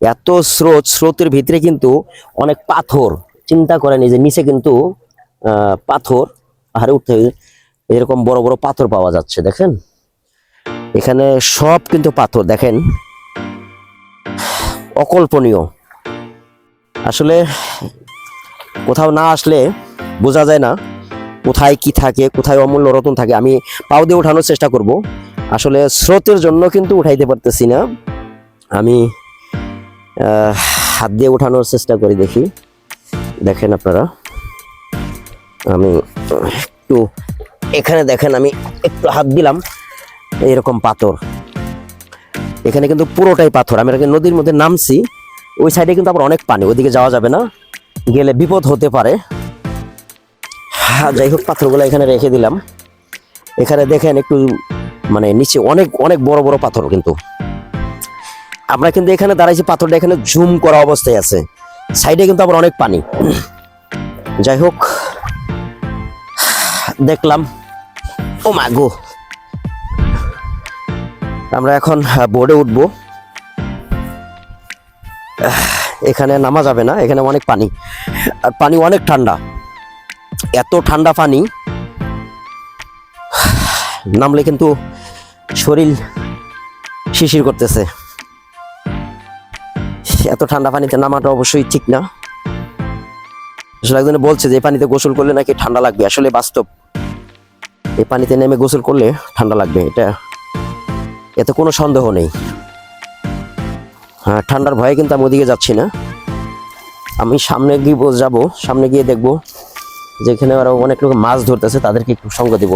এত স্রোত, স্রোতের ভিতরে কিন্তু অনেক পাথর। চিন্তা করেন যে নিচে কিন্তু পাথর, পাহাড়ে উঠতে এরকম বড় বড় পাথর পাওয়া যাচ্ছে, দেখেন। এখানে সব কিন্তু পাথর, দেখেন। অকল্পনীয়। আসলে কোথাও না আসলে বোঝা যায় না কোথায় কি থাকে, কোথায় অমূল্য রতন থাকে। আমি পাও দিয়ে উঠানোর চেষ্টা করব। আসলে স্রোতের জন্য কিন্তু উঠাইতে পারতেছি না। আমি হাত দিয়ে উঠানোর চেষ্টা করি দেখি। দেখেন আপনারা। আমি একটু এখানে দেখেন আমি একটু হাত দিলাম এইরকম পাথর। এখানে কিন্তু পুরোটাই পাথর। আমি নদীর মধ্যে নামছি ওই সাইডে কিন্তু আবার অনেক পানি ওইদিকে যাওয়া যাবে না। গেলে বিপদ হতে পারে। হ্যাঁ, যাই হোক পাথরগুলো এখানে রেখে দিলাম। এখানে দেখেন একটু মানে নিচে অনেক অনেক বড় বড় পাথর কিন্তু। আমরা কিন্তু এখানে দাঁড়াইছি, পাথরটা এখানে জুম করা অবস্থায় আছে। সাইডে কিন্তু আবার অনেক পানি। যাই হোক, দেখলাম, ও মা গো। আমরা এখন বোর্ডে উঠবো। এখানে নামা যাবে না, এখানে অনেক পানি। আর পানি অনেক ঠান্ডা। এত ঠান্ডা পানি, নামলে কিন্তু শরীর শিশির করতেছে। এত ঠান্ডা পানিতে নামাটা অবশ্যই ঠিক না। আসলে একজনে বলছে যে, এই পানিতে গোসল করলে নাকি ঠান্ডা লাগবে? আসলে বাস্তব। এই পানিতে নেমে গোসল করলে ঠান্ডা লাগবে, এটা এতে কোনো সন্দেহ নেই। হ্যাঁ ঠান্ডার ভয়ে কিন্তু আমি ওদিকে যাচ্ছি না। আমি সামনে গিয়ে যাব, সামনে গিয়ে দেখব যেখানে আরও অনেক লোক মাছ ধরতেছে, তাদেরকে একটু সঙ্গ দিব।